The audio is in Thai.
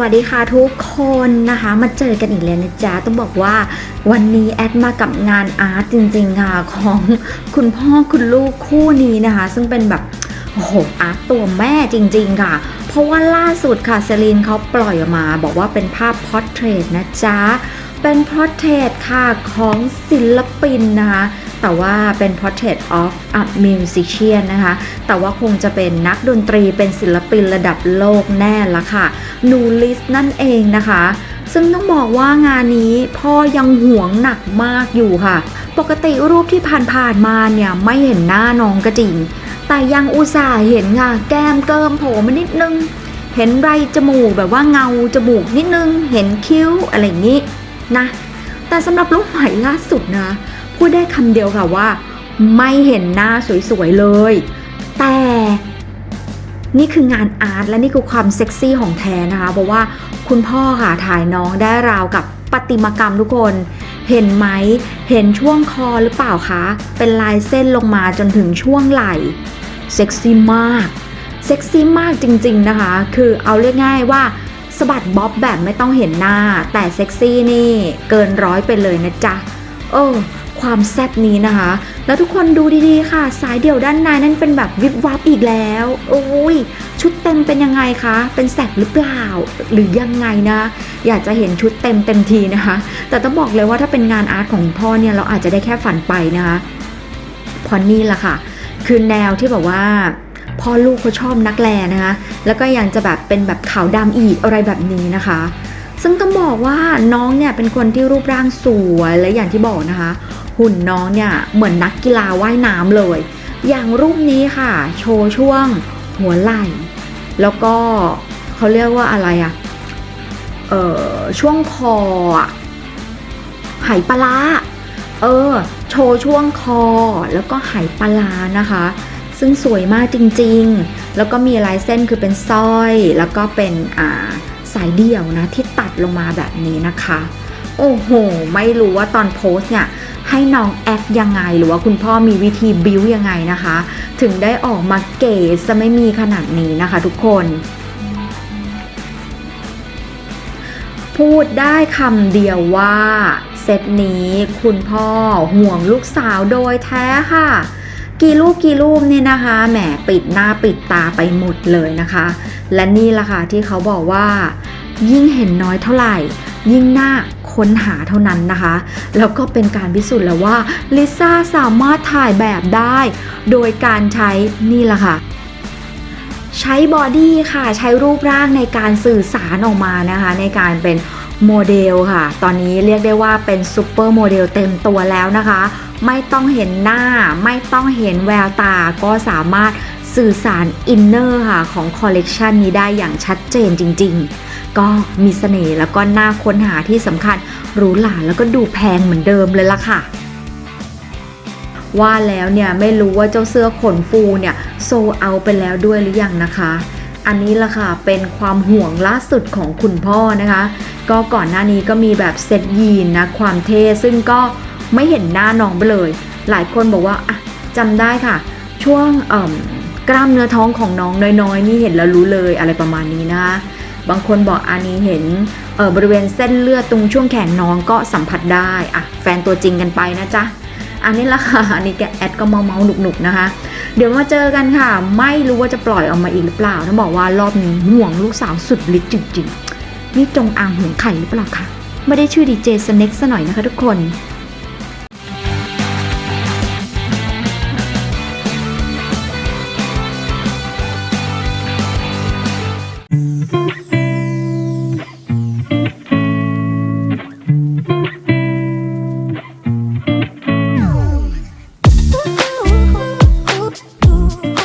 วัสดีค่ะทุกคนนะคะมาเจอกันอีกแล้วนะจ๊ะต้องบอกว่าวันนี้แอดมากับงานอาร์ตจริงๆค่ะของคุณพ่อคุณลูกคู่นี้นะคะ ซึ่งเป็นแบบโอ้โหอาร์ตตัวแม่จริงๆค่ะ เพราะว่าล่าสุดค่ะเซรีนเขาปล่อยออกมา บอกว่าเป็นภาพพอร์เทรตนะจ๊ะเป็นพอร์เทรตค่ะของศิลปินนะคะ แต่ว่าเป็น Portrait of a Musician นะคะ แต่ว่าคงจะเป็นนักดนตรีเป็นศิลปินระดับโลกแน่ละค่ะนูลิสนั่นเองนะคะ ซึ่งต้องบอกว่างานนี้พ่อยังหวงหนักมากอยู่ค่ะ ปกติรูปที่ผ่านๆมาเนี่ยไม่เห็นหน้าน้องก็จริงแต่ยังอุตส่าห์เห็นค่ะแก้มเกิมโผล่มานิดนึง เห็นไรจมูกแบบว่าเงาจมูกนิดนึง เห็นคิ้วอะไรอย่างนี้นะ แต่สำหรับรูปใหม่ล่าสุดนะ พูดได้คำเดียวค่ะว่า ไม่เห็นหน้าสวยๆเลย แต่นี่คืองานอาร์ตและนี่คือความเซ็กซี่ของแท้นะคะ เพราะว่าคุณพ่อค่ะถ่ายน้องได้ราวกับประติมากรรมทุกคน เห็นไหม เห็นช่วงคอหรือเปล่าคะ เป็นลายเส้นลงมาจนถึงช่วงไหล่ เซ็กซี่มาก เซ็กซี่มากจริง ๆนะคะ คือเอาเรียกง่ายว่าสะบัดบ๊อบแบบไม่ต้องเห็นหน้า แต่เซ็กซี่นี่เกินร้อยไปเลยนะจ๊ะเออ ความแซ่บนี้นะคะ แล้วทุกคนดูดีๆค่ะ สายเดี่ยวด้านในนั่นเป็นแบบวิบวับอีกแล้ว โอ้ย ชุดเต็มเป็นยังไงคะ เป็นแสกหรือเปล่า หรือยังไงนะ อยากจะเห็นชุดเต็มเต็มทีนะคะ แต่ต้องบอกเลยว่าถ้าเป็นงานอาร์ตของพ่อเนี่ยเราอาจจะได้แค่ฝันไปนะคะพรนี่แหละค่ะ คือแนวที่แบบว่าพ่อลูกเขาชอบนักแลนะคะ แล้วก็ยังจะแบบเป็นแบบขาวดำอีกอะไรแบบนี้นะคะ ซึ่งต้องบอกว่าน้องเนี่ยเป็นคนที่รูปร่างสวยและอย่างที่บอกนะคะ หุ่นน้องเนี่ยเหมือนนักกีฬาว่ายน้ำเลย อย่างรูปนี้ค่ะ โชว์ช่วงหัวไหล่ แล้วก็เขาเรียกว่าอะไรอะเออช่วงคออะไหปลาเออ โชว์ช่วงคอแล้วก็ไหปลานะคะ ซึ่งสวยมากจริงๆ แล้วก็มีลายเส้นคือเป็นสร้อย แล้วก็เป็นอ่าสายเดี่ยวนะที่ตัดลงมาแบบนี้นะคะ โอ้โห ไม่รู้ว่าตอนโพสเนี่ย ให้น้องแอคยังไง หรือว่าคุณพ่อมีวิธีบิวยังไงนะคะ ถึงได้ออกมาเก๋จะไม่มีขนาดนี้นะคะทุกคน พูดได้คำเดียวว่าเซตนี้คุณพ่อห่วงลูกสาวโดยแท้ค่ะกี่รูปกี่รูปเนี่ยนะคะแหมปิดหน้าปิดตาไปหมดเลยนะคะ และนี่ล่ะค่ะที่เขาบอกว่า ยิ่งเห็นน้อยเท่าไหร่ ยิ่งหน่า ค้นหาเท่านั้นนะคะ แล้วก็เป็นการพิสูจน์แล้วว่าลิซ่าสามารถถ่ายแบบได้ โดยการใช้นี่แหละค่ะใช้บอดี้ค่ะใช้รูปร่างในการสื่อสารออกมานะคะ ในการเป็นโมเดลค่ะ ตอนนี้เรียกได้ว่าเป็นซูเปอร์โมเดลเต็มตัวแล้วนะคะ ไม่ต้องเห็นหน้าไม่ต้องเห็นแววตาก็สามารถ สื่อสารอินเนอร์ค่ะของคอลเลกชันนี้ได้อย่างชัดเจนจริง ๆ ก็มีเสน่ห์แล้วก็น่าค้นหาที่สำคัญหรูหราแล้วก็ดูแพงเหมือนเดิมเลยล่ะค่ะว่าแล้วเนี่ยไม่รู้ว่าเจ้าเสื้อขนฟูเนี่ยโซเอาไปแล้วด้วยหรือยังนะคะ อันนี้ล่ะค่ะเป็นความห่วงล่าสุดของคุณพ่อนะคะ ก็ก่อนหน้านี้ก็มีแบบเซตยีนนะความเท่ซึ่งก็ไม่เห็นหน้าน้องไปเลย หลายคนบอกว่าอะจำได้ค่ะ ช่วง กล้ามเนื้อท้องของน้องน้อยๆ นี่เห็นแล้วรู้เลยอะไรประมาณนี้นะคะบางคนบอกอันนี้เห็นเออบริเวณเส้นเลือดตรงช่วงแขนน้องก็สัมผัสได้อะแฟนตัวจริงกันไปนะจ๊ะอันนี้ละค่ะอันนี้แกแอดก็เมาเมาๆหนุกๆนะคะ เดี๋ยวมาเจอกันค่ะ ไม่รู้ว่าจะปล่อยออกมาอีกหรือเปล่าถ้าบอกว่ารอบนี้ห่วงลูกสาวสุดฤทธิ์จริงๆนี่จงอางห่วงไข่หรือเปล่าคะไม่ได้ชื่อดีเจสเน็กซะหน่อยนะคะทุกคน you.